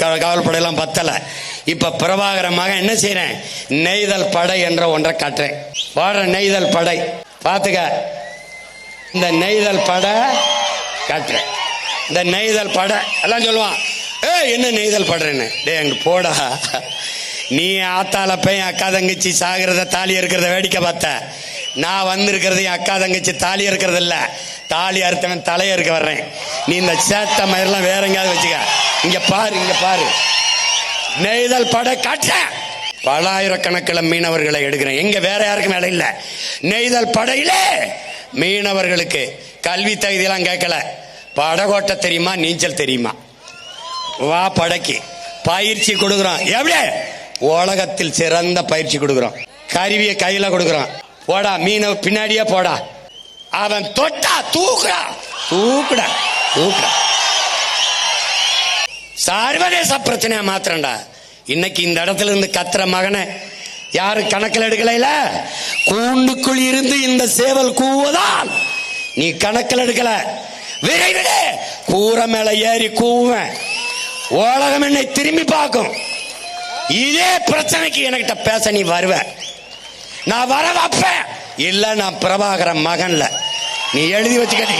க- காவல்படையெல்லாம் பத்தலை. இப்போ பிரபாகர மகன் என்ன செய்யறேன்? நெய்தல் படை என்ற ஒன்றை காட்டுறேன். பாடுற நெய்தல் படை. பார்த்துக்க. இந்த நெய்தல் படை காட்டுறேன். இந்த நெய்தல் படை எல்லாம் சொல்லுவான். ஏ என்ன நெய்தல் படுறேன்னு? டே அங்க போடா. நீ ஆத்தால பையன் அக்கா தங்கச்சி சாகிறத தாலி இருக்கிறத வேடிக்கை பார்த்த. நான் வந்திருக்கிறது என் அக்கா தங்கச்சி தாலி இருக்கிறது இல்ல தாலி அறுத்தவன் தலையை இருக்க வர்றேன். நீ இந்த சேட்டை மயிரெல்லாம் வேற எங்கேயாவது வச்சுக்க. இங்க பாரு இங்க பாரு. நெய்தல் படை காட்ட பலாயிரக்கணக்கில் மீனவர்களை எடுக்கிறேன். எங்க வேற யாருக்கும் வேலை இல்ல. நெய்தல் படையிலே மீனவர்களுக்கு கல்வி தகுதியெல்லாம் கேட்கல. படகோட்ட தெரியுமா நீச்சல் தெரியுமா? வா படைக்கு. பயிற்சி கொடுக்குறோம். எப்படி? உலகத்தில் சிறந்த பயிற்சி கொடுக்குறோம். கருவியை கையில கொடுக்குறோம். போடா மீனவ பின்னாடியே போடா. அவன் தொட்டா தூக்குடா. தூக்குடா தூக்குடா. சர்வதேச பிரச்சனையா மாத்திரண்டா இன்னைக்கு இந்த இடத்துல இருந்து கத்துற மகனை யாரு கணக்கில் எடுக்கல கூண்டுக்குள் இருந்து இந்த சேவல் கூவதால் நீ கணக்கில் எடுக்கல. விரைவிடு கூரை மேல ஏறி கூவேன் உலகம் என்னை திரும்பி பார்க்கும். இதே பிரச்சனைக்கு என்கிட்ட பேச நீ வருவேன் நான் வர வைப்பேன் இல்ல நான் பிரபாகரன் மகன்ல. நீ எழுதி வச்சுக்கடி